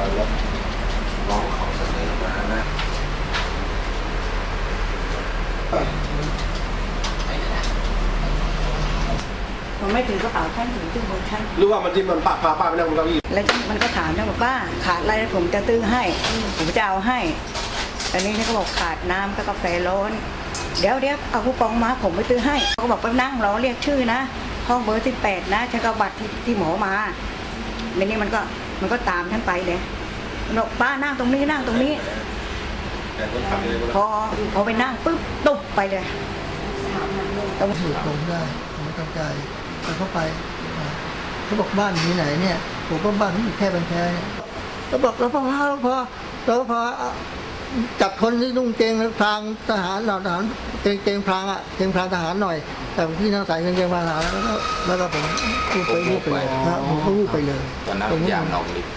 าลบน้องของเสนอมานะมันไม่ถือกระเป๋าท่านถือตึ้งบนชั้นหรือว่ามันที่มันปากปากปากไม่ได้ผมก็อีกแล้วมันก็ถามนะบอกป้าขาดอะไรผมจะตื้อให้ ผมจะเอาให้ตอนนี้นี่ก็บอกขาดน้ำกับกาแฟร้อน เดี๋ยวเดี๋ยวเอาคูปองมาผมไปตื้อให้เขาก็บอกไปนั่งรอเรียกชื่อนะห้องเบอร์สิบแปดนะฉันก็บัตรที่ที่หมอมาในนี้มันก็ มันก็ตามท่านไปเลยมันบอกป้านั่งตรงนี้นั่งตรงนี้ แต่คนขับเลยพอพอไปนั่งปุ๊บตุบไปเลยตรงถูกลงได้ผมไม่ต้องใจแต่เข้าไปเขาบอกบ้านอยู่ไหนเนี่ยผมก็บ้านอยู่แค่บันแค่เนี่ยเขาบอกแล้วพอแล้วพอแล้วพอ จับคนที่นุ่งเกงพรางทหารเหล่าทหารเกงเกงพรางอะเกงพรางทหารหน่อย แต่พี่นั่งใส่กงเกงพรางทหารแล้วก็แล้วก็ผมพูดไปพูดไปเลยครับผมก็พูดไปเลยตอนนั้นผมยามนอกลิฟต์